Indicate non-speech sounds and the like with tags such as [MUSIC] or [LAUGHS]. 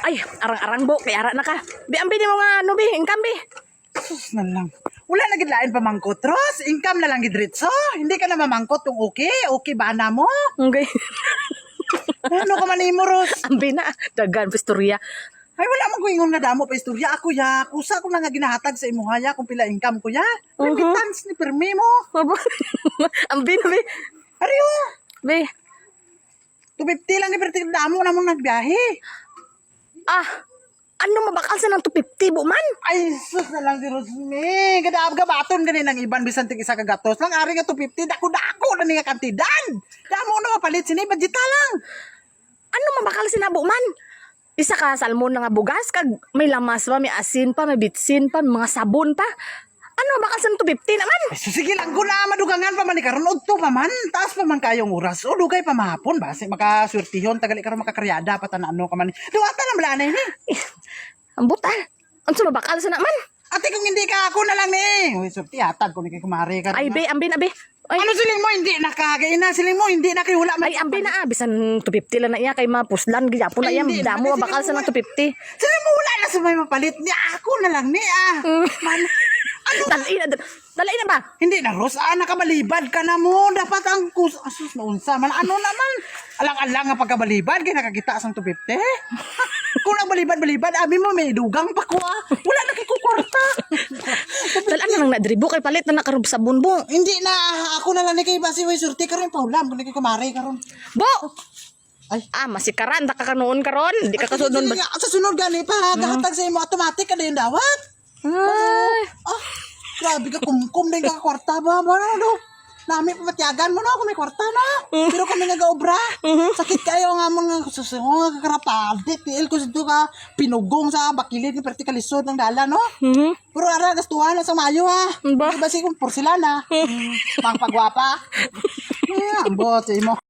Ay, arang-arang bo, kay ara na ka. Bi, ambi ni mo nga, ano bi, income bi. Sus na lang. Wala na gid lain pa mangkot, Ros. Income na lang gidritso. Hindi ka na mamangkot kung okay. Okay ba na mo? Okay. [LAUGHS] Ano ka man mo, Ros? ambi na, dagan, pistorya. Ay, wala man ko ingon nga damo pa istorya. Ako ya, kusa ko na nga ginahatag sa imo haya kung pila income ko ya. Remittance ni permi mo. Aba, [LAUGHS] ambi na bi. Ariyo, Bi, 250 lang ni perti damo na mo nagbiyahe. Ah, ano mabakal sa ng 250 bo man? Ay, sus na lang si Rosme. Gadaab ka baton ganin ng iban bisan tig isa ka gatos. Lang ari nga 250, dako-dako na ni nga kantidan. Damo na mapalit sini budget lang. Ano mabakal sinabo man? Isa ka salmon na nga bugas, kag may lamas pa, may asin pa, may bitsin pa, mga sabon pa. Ano mabakal sa ng 250 naman? Ay, so sige lang ko na madugangan pa man ni karon udto pa man. Taas pa man kayong oras. O dugay pa mahapon ba? Kasi makaswertihon tagali karon makakaryada pa tanano ka man. Duwata na mala na ini. Ang buta. Ang mabakal sa naman? Ate kung hindi ka ako na lang ni. Uy, surti hatag ko ni kay kumari ka. Ay, be, ambi na, be. Ay, Ano siling mo hindi nakagay na siling mo hindi na kay wala ay ambi na, ah. Bisan 250 lang na iya, kay mapuslan, gyapon na Ay, iya. Damo, bakit mabakal sa ng 250. Siling mo wala na sa may mapalit ni ako na lang ni ah. Man, Dali na, dali na ba? hindi na Ros, ah, nakabalibad ka na mo. Dapat ang kus asus na unsa man ano naman. Alang-alang nga pagkabalibad kay nakakita sang [LAUGHS] 250. Kung nagbalibad-balibad, abi mo may dugang pa ko ah. Wala na kay kwarta. Dali na lang na, dribo, kay palit na nakarub sa bunbo. Hindi na ako na lang ni kay basi way surti karon paulam kun kay kumari karon. Bo! Ay. Ah, masikaran, da ka kanoon karon. Di ka kasunod Sa sunod gani pa, gahatag sa imo automatic kada yung dawat. Ay, Ah, grabe ka, kumkum din ka kwarta ba? Ano, ano? Nami pamatyagan mo na kung may kwarta na. Pero kami nga gaobra. Sakit kayo nga mga susungo nga kakarapade. Tiil ko dito ka pinugong sa bakilid ni perti kalisod ng dala, no? mhm. Pero ara gastuhan na sa mayo ha. Ba? Diba si kung porselana? Mm, Mga pagwapa. [LAUGHS] Yeah, ambot sa imo.